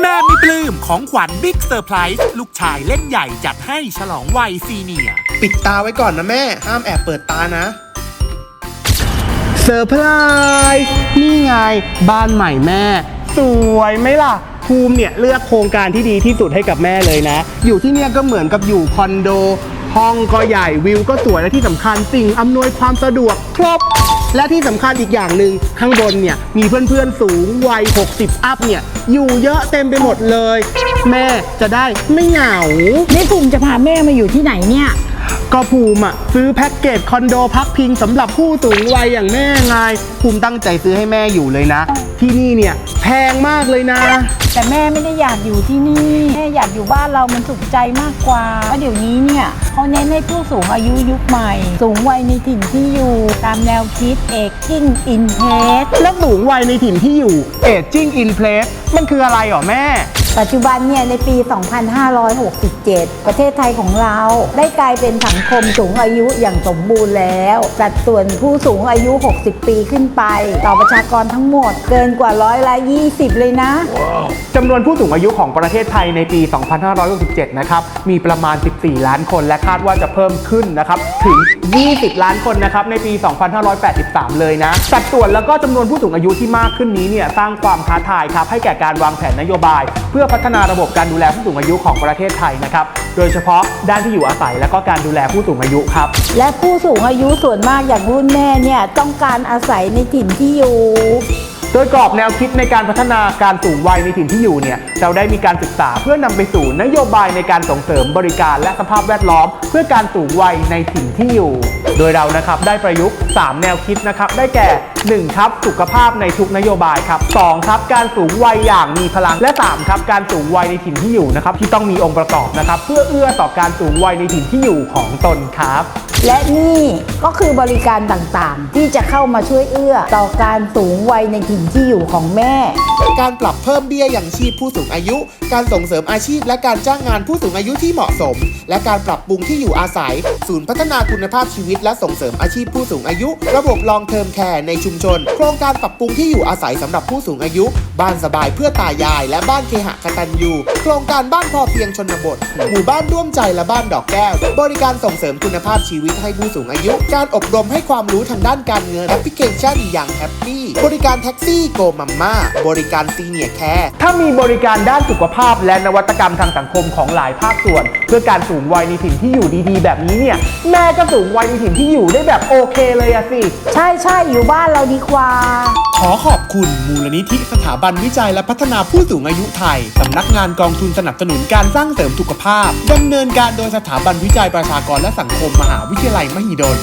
แม่ไม่ปลื้มของขวัญบิ๊กเซอร์ไพรส์ลูกชายเล่นใหญ่จัดให้ฉลองวัยซีเนียร์ปิดตาไว้ก่อนนะแม่ ห้ามแอบเปิดตานะ เซอร์ไพรส์นี่ไง บ้านใหม่แม่ สวยไหมล่ะ ภูมิเนี่ย เลือกโครงการที่ดีที่สุดให้กับแม่เลยนะ อยู่ที่เนี่ยก็เหมือนกับอยู่คอนโด ห้องก็ใหญ่วิวก็สวยและที่สำคัญสิ่งอำนวยความสะดวกครบ และที่สำคัญอีกอย่างหนึ่งข้างบนเนี่ยมีเพื่อนๆสูงวัย 60 อัพเนี่ยอยู่เยอะเต็มไปหมดเลย แม่จะได้ไม่เหงานี่ภูมิจะพาแม่มาอยู่ที่ไหนเนี่ย ก็ภูมิอะซื้อแพ็กเกจคอนโดพักพิงสำหรับผู้สูงวัยอย่างแม่ไงภูมิตั้งใจซื้อให้แม่อยู่เลยนะ ที่นี่เนี่ยแพงมากเลยนะ แต่แม่ไม่ได้อยากอยู่ที่นี่ แม่อยากอยู่บ้านเรามันสุขใจมากกว่าเพราะเดี๋ยวนี้เนี่ยเขาเน้นให้ผู้สูงอายุยุคใหม่ สูงวัยในถิ่นที่อยู่ตามแนวคิดเอกกิ้งอินเพสแล้วสูงวัยในถิ่นที่อยู่ Aging in Place มันคืออะไรหรอแม่ ปัจจุบันเนี่ยในปี 2567 ประเทศไทยของเรา ได้กลายเป็นสังคมสูงอายุอย่างสมบูรณ์แล้ว สัดส่วนผู้สูงอายุ 60 ปีขึ้นไป ต่อประชากรทั้งหมดเกินกว่าร้อยละ 20 เลยนะ จำนวนผู้สูงอายุของประเทศไทยในปี 2567 นะครับ มีประมาณ 14 ล้านคน และคาดว่าจะเพิ่มขึ้นนะครับถึง 20 ล้านคนนะครับในปี 2583 เลยนะ สัดส่วนแล้วก็จำนวนผู้สูงอายุที่มากขึ้นนี้เนี่ยสร้างความท้าทายครับให้แก่การวางแผนนโยบายเพื่อพัฒนาระบบการดูแลผู้สูงอายุของประเทศไทยนะครับ โดยเฉพาะด้านที่อยู่อาศัยและก็การดูแลผู้สูงอายุครับ และผู้สูงอายุส่วนมากอย่างรุ่นแม่เนี่ยต้องการอาศัยในถิ่นที่อยู่ ดยกรอบแนวคิดในการพัฒนาการสูงวัยในถิ่นที่อยู่เนี่ยเราได้มีการศึกษาเพื่อนำไปสู่นโยบายในการส่งเสริมบริการและสภาพแวดล้อม เพื่อการสูงวัยในถิ่นที่อยู่ โดยเรานะครับได้ประยุกต์ 3 แนวคิดนะครับได้แก่ 1. ครับสุขภาพในทุกนโยบายครับ 2. ครับการสูงวัยอย่างมีพลังและ 3. ครับการสูงวัยในถิ่นที่อยู่นะครับที่ต้องมีองค์ประกอบนะครับเพื่อเอื้อต่อการสูงวัยในถิ่นที่อยู่ของตนครับ และนี่ก็คือบริการต่างๆ ที่จะเข้ามาช่วยเอื้อ ต่อการสูงวัยในถิ่นที่อยู่ของแม่ การปรับเพิ่มเบี้ยอย่างชีพผู้สูงอายุ การส่งเสริมอาชีพ และการจ้างงานผู้สูงอายุที่เหมาะสม และการปรับปรุงที่อยู่อาศัย ศูนย์พัฒนาคุณภาพชีวิตและส่งเสริมอาชีพผู้สูงอายุ ระบบลองเทอมแคร์ในชุมชน โครงการปรับปรุงที่อยู่อาศัยสำหรับผู้สูงอายุ บ้านสบายเพื่อตายาย และบ้านเคหะกตัญญู โครงการบ้านพอเพียงชนบท หมู่บ้านร่วมใจและบ้านดอกแก้ว บริการส่งเสริมคุณภาพชีวิตให้ผู้สูงอายุ การอบรมให้ความรู้ทางด้านการเงินแอปพลิเคชันอย่างแฮปปี้ บริการแท็กซี่โกมัมมาบริการซีเนียร์แคร์ถ้ามีบริการด้านสุขภาพและนวัตกรรมทางสังคมของหลายภาคส่วน เพื่อการสูงวัยในถิ่นที่อยู่ดีๆ แบบนี้เนี่ยแม่ก็สูงวัยในถิ่นที่อยู่ได้แบบโอเคเลยอะสิ ใช่ใช่อยู่บ้านเราดีกว่า ขอขอบคุณมูลนิธิสถาบันวิจัยและพัฒนาผู้สูงอายุไทย สำนักงานกองทุนสนับสนุนการสร้างเสริมสุขภาพดำเนินการโดยสถาบันวิจัยประชากรและสังคมมหาวิทยาลัยมหิดล